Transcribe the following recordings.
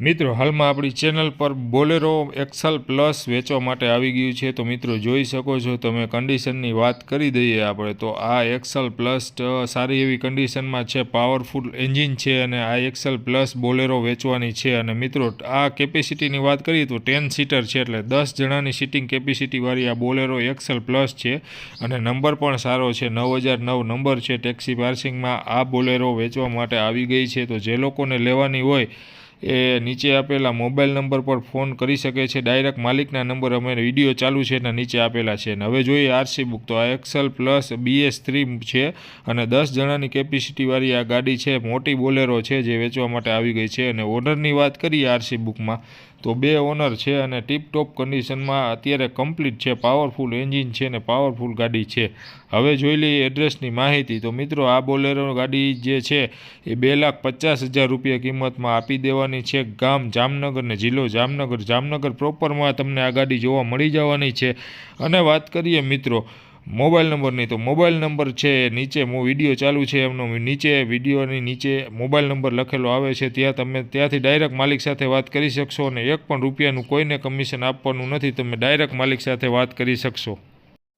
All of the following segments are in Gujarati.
મિત્રો, હાલમાં આપણી ચેનલ પર બોલેરો એક્સલ પ્લસ વેચવા માટે આવી ગયું છે. તો મિત્રો, જોઈ શકો છો, તમે કન્ડિશનની વાત કરી દઈએ આપણે, તો આ એક્સલ પ્લસ સારી એવી કન્ડિશનમાં છે. પાવરફુલ એન્જિન છે અને આ એક્સલ પ્લસ બોલેરો વેચવાની છે. અને મિત્રો, આ કેપેસિટીની વાત કરીએ તો ટેન સીટર છે, એટલે દસ જણાની સીટિંગ કેપેસિટીવાળી આ બોલેરો એક્સલ પ્લસ છે. અને નંબર પણ સારો છે, નવ હજાર નવ નંબર છે. ટેક્સી પાર્સિંગમાં આ બોલેરો વેચવા માટે આવી ગઈ છે. તો જે લોકોને લેવાની હોય એ નીચે આપેલા મોબાઈલ નંબર પર ફોન કરી શકે છે. ડાયરેક્ટ માલિકના નંબર અમે વીડિયો ચાલુ છે એના નીચે આપેલા છે અને હવે જોઈએ આરસી બુક તો આ એક્સલ પ્લસ બીએસ થ્રી છે અને દસ જણાની કેપેસિટીવાળી આ ગાડી છે. મોટી બોલેરો છે જે વેચવા માટે આવી ગઈ છે અને ઓનરની વાત કરીએ આરસી બુકમાં તો બે ઓનર છે અને ટીપટોપ કન્ડિશનમાં અત્યારે કમ્પ્લીટ છે પાવરફુલ એન્જિન છે અને પાવરફુલ ગાડી છે. હવે જોઈ લઈએ એડ્રેસની માહિતી. તો મિત્રો, આ બોલેરો ગાડી જે છે, એ બે લાખ પચાસ હજાર રૂપિયા કિંમતમાં આપી દેવાની છે. ગામ જામનગર ને જિલ્લો જામનગર. જામનગર પ્રોપરમાં તમને આ ગાડી જોવા મળી જવાની છે. અને વાત કરીએ મિત્રો મોબાઈલ નંબરની તો મોબાઈલ નંબર છે, નીચે વીડિયો ચાલુ છે એમનો. નીચે વિડીયોની નીચે મોબાઈલ નંબર લખેલો આવે છે. ત્યાં તમે, ત્યાંથી ડાયરેક્ટ માલિક સાથે વાત કરી શકશો અને એક પણ રૂપિયાનું કોઈને કમિશન આપવાનું નથી, તમે ડાયરેક્ટ માલિક સાથે વાત કરી શકશો.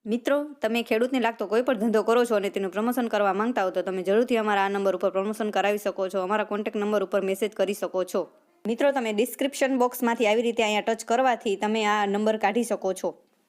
મિત્રો, તમે ખેડૂતને લાગતો કોઈ પણ ધંધો કરો છો અને તેનું પ્રમોશન કરવા માંગતા હો તો તમે જરૂરથી અમારા આ નંબર ઉપર પ્રમોશન કરાવી શકો છો, અમારા કોન્ટેક્ટ નંબર ઉપર મેસેજ કરી શકો છો. મિત્રો, તમે ડિસ્ક્રિપ્શન બોક્સમાંથી આવી રીતે અહીંયા ટચ કરવાથી તમે આ નંબર કાઢી શકો છો.